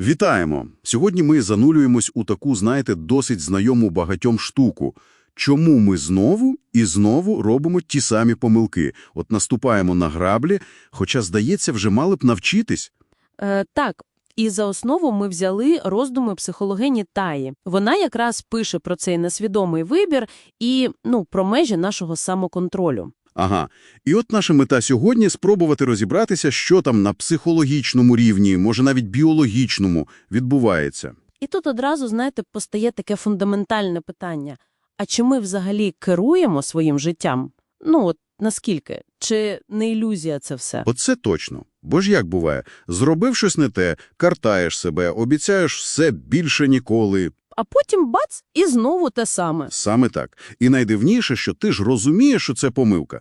Вітаємо! Сьогодні ми занурюємось у таку, знаєте, досить знайому багатьом штуку. Чому ми знову і знову робимо ті самі помилки? От наступаємо на граблі, хоча, здається, вже мали б навчитись. Е, так, і за основу ми взяли роздуми психологині Таї. Вона якраз пише про цей несвідомий вибір і ну, про межі нашого самоконтролю. Ага. І от наша мета сьогодні – спробувати розібратися, що там на психологічному рівні, може навіть біологічному, відбувається. І тут одразу, знаєте, постає таке фундаментальне питання. А чи ми взагалі керуємо своїм життям? Ну, от наскільки? Чи не ілюзія це все? Оце точно. Бо ж як буває? Зробив щось не те, картаєш себе, обіцяєш все більше ніколи. А потім бац, і знову те саме. Саме так. І найдивніше, що ти ж розумієш, що це помилка.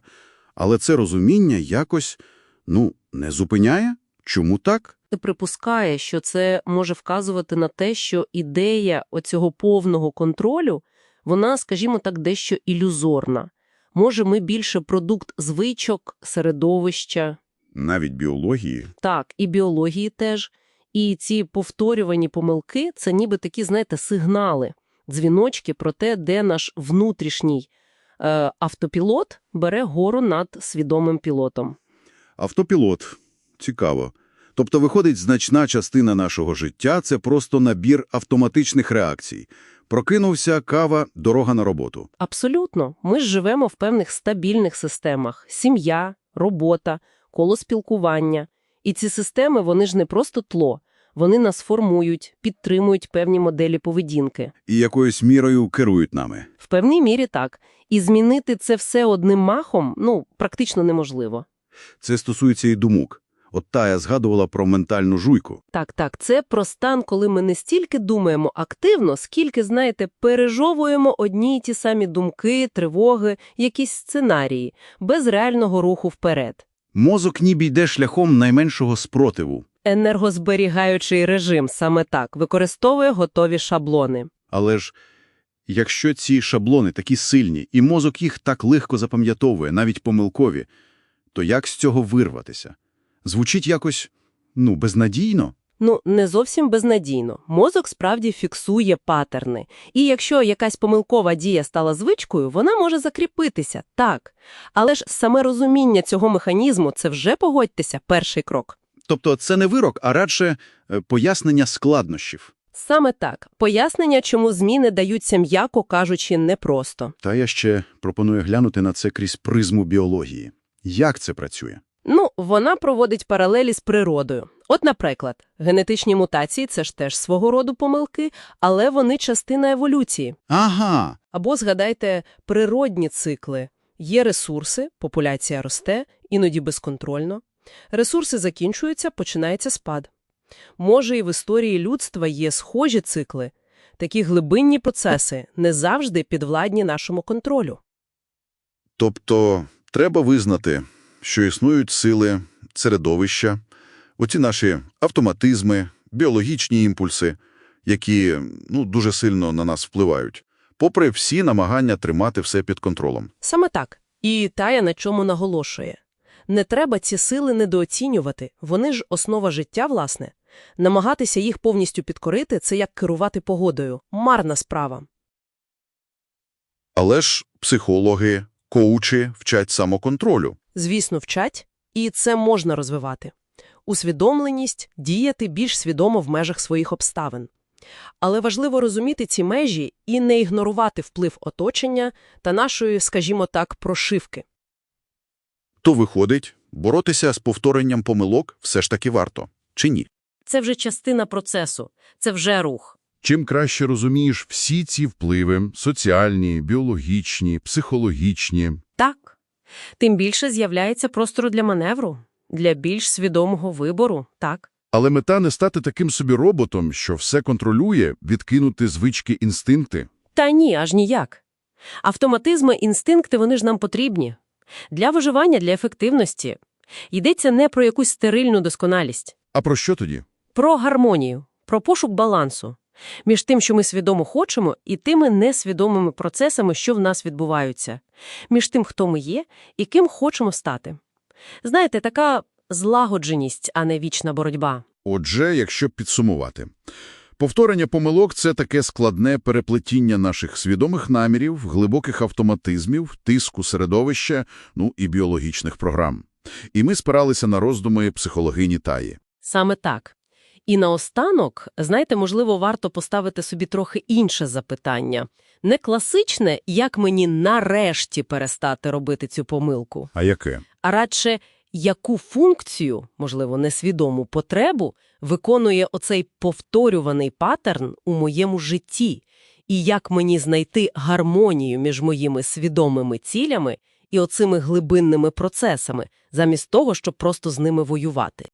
Але це розуміння якось, ну, не зупиняє? Чому так? Ти припускає, що це може вказувати на те, що ідея оцього повного контролю, вона, скажімо так, дещо ілюзорна. Може, ми більше продукт звичок, середовища, Навіть біології. так, і біології теж. І ці повторювані помилки – це ніби такі, знаєте, сигнали, дзвіночки про те, де наш внутрішній е, автопілот бере гору над свідомим пілотом. Автопілот. Цікаво. Тобто, виходить, значна частина нашого життя – це просто набір автоматичних реакцій. Прокинувся, кава, дорога на роботу. Абсолютно. Ми ж живемо в певних стабільних системах – сім'я, робота, коло спілкування. І ці системи, вони ж не просто тло. Вони нас формують, підтримують певні моделі поведінки. І якоюсь мірою керують нами. В певній мірі так. І змінити це все одним махом, ну, практично неможливо. Це стосується і думок. От Тая згадувала про ментальну жуйку. Так, так, це про стан, коли ми не стільки думаємо активно, скільки, знаєте, пережовуємо одні й ті самі думки, тривоги, якісь сценарії, без реального руху вперед. Мозок ніби йде шляхом найменшого спротиву. Енергозберігаючий режим саме так використовує готові шаблони. Але ж якщо ці шаблони такі сильні, і мозок їх так легко запам'ятовує, навіть помилкові, то як з цього вирватися? Звучить якось, ну, безнадійно. Ну, не зовсім безнадійно. Мозок справді фіксує патерни. І якщо якась помилкова дія стала звичкою, вона може закріпитися, так. Але ж саме розуміння цього механізму – це вже, погодьтеся, перший крок. Тобто це не вирок, а радше е, пояснення складнощів. Саме так. Пояснення, чому зміни даються, м'яко кажучи, непросто. Та я ще пропоную глянути на це крізь призму біології. Як це працює? Ну, вона проводить паралелі з природою. От, наприклад, генетичні мутації – це ж теж свого роду помилки, але вони частина еволюції. Ага, Або згадайте природні цикли. Є ресурси, популяція росте, іноді безконтрольно. Ресурси закінчуються, починається спад. Може, і в історії людства є схожі цикли. Такі глибинні процеси не завжди підвладні нашому контролю. Тобто треба визнати, що існують сили, середовища, оці наші автоматизми, біологічні імпульси, які ну, дуже сильно на нас впливають, попри всі намагання тримати все під контролем. Саме так. І Тая на чому наголошує. Не треба ці сили недооцінювати, вони ж основа життя, власне. Намагатися їх повністю підкорити – це як керувати погодою. Марна справа. Але ж психологи, коучі вчать самоконтролю. Звісно, вчать, і це можна розвивати. Усвідомленість – діяти більш свідомо в межах своїх обставин. Але важливо розуміти ці межі і не ігнорувати вплив оточення та нашої, скажімо так, прошивки. То виходить, боротися з повторенням помилок все ж таки варто, чи ні? Це вже частина процесу, це вже рух. Чим краще розумієш всі ці впливи – соціальні, біологічні, психологічні, Так. Тим більше з'являється простору для маневру, для більш свідомого вибору, так. але мета не стати таким собі роботом, що все контролює, відкинути звички, інстинкти. Та ні, аж ніяк. Автоматизми, інстинкти, вони ж нам потрібні. Для виживання, для ефективності. Йдеться не про якусь стерильну досконалість. А про що тоді? Про гармонію, про пошук балансу між тим, що ми свідомо хочемо, і тими несвідомими процесами, що в нас відбуваються, між тим, хто ми є і ким хочемо стати. Знаєте, така злагодженість, а не вічна боротьба. Отже, якщо підсумувати. Повторення помилок – це таке складне переплетіння наших свідомих намірів, глибоких автоматизмів, тиску середовища, ну і біологічних програм. І ми спиралися на роздуми психологині Таї. Саме так. І наостанок, знаєте, можливо, варто поставити собі трохи інше запитання. Не класичне, як мені нарешті перестати робити цю помилку, А яке? а радше, яку функцію, можливо, несвідому потребу, виконує оцей повторюваний паттерн у моєму житті, і як мені знайти гармонію між моїми свідомими цілями і оцими глибинними процесами, замість того, щоб просто з ними воювати.